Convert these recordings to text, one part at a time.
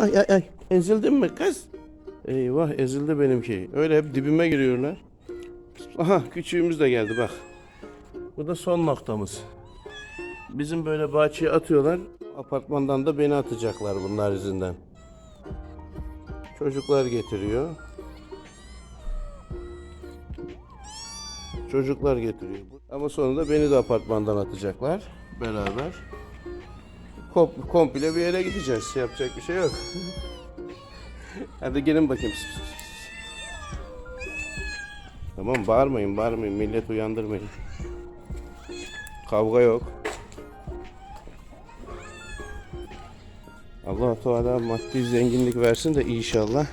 Ay ay ay. Ezildin mi kız? Eyvah ezildi benimki. Öyle hep dibime giriyorlar. Aha küçüğümüz de geldi bak. Bu da son noktamız. Bizim böyle bahçeye atıyorlar. Apartmandan da beni atacaklar bunlar yüzünden. Çocuklar getiriyor. Çocuklar getiriyor. Ama sonunda beni de apartmandan atacaklar. Beraber. Kom- komple bir yere gideceğiz. Yapacak bir şey yok. Hadi gelin bakayım. Tamam bağırmayın bağırmayın. Millet uyandırmayın. Kavga yok. Allah Teala maddi zenginlik versin de inşallah.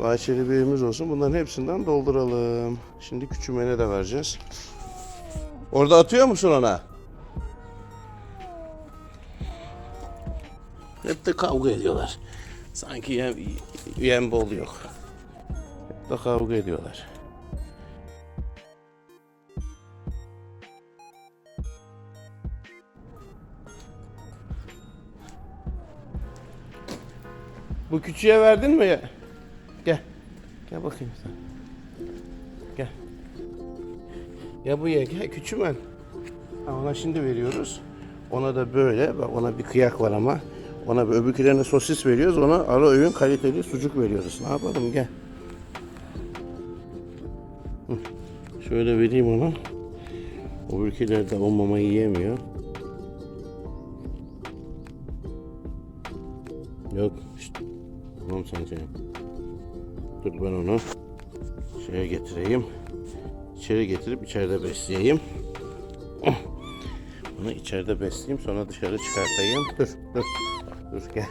Bahçeli evimiz olsun. Bunların hepsinden dolduralım. Şimdi küçümene de vereceğiz. Orada atıyor musun ona? Hep de kavga ediyorlar. Sanki yem, yem bol yok. Hep de kavga ediyorlar. Bu küçüğe verdin mi? Gel. Gel bakayım sen. Gel buraya gel küçümen. Ha, ona şimdi veriyoruz. Ona da böyle, bak ona bir kıyak var ama. Ona bir öbürkülerine sosis veriyoruz, ona ara öğün kaliteli sucuk veriyoruz. Ne yapalım gel. Şöyle vereyim ona. Öbürküler de o mamayı yiyemiyor. Yok. Şşt. Tamam sen şey. Dur ben onu şeye getireyim. İçeri getirip içeride besleyeyim. Bunu içeride besleyeyim sonra dışarı çıkartayım. Dur dur. Dur gel.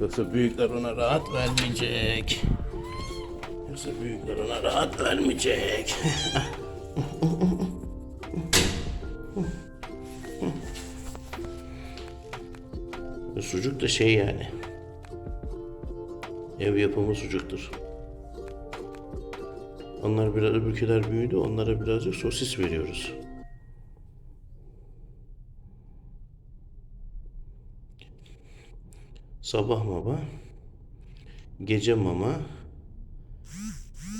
Yoksa büyükler ona rahat vermeyecek. Yoksa büyükler ona rahat vermeyecek. Sucuk da şey yani. Ev yapımı sucuktur. Onlar biraz öbürküler büyüdü. Onlara birazcık sosis veriyoruz. Sabah mama, gece mama,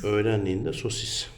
öğlenliğinde sosis.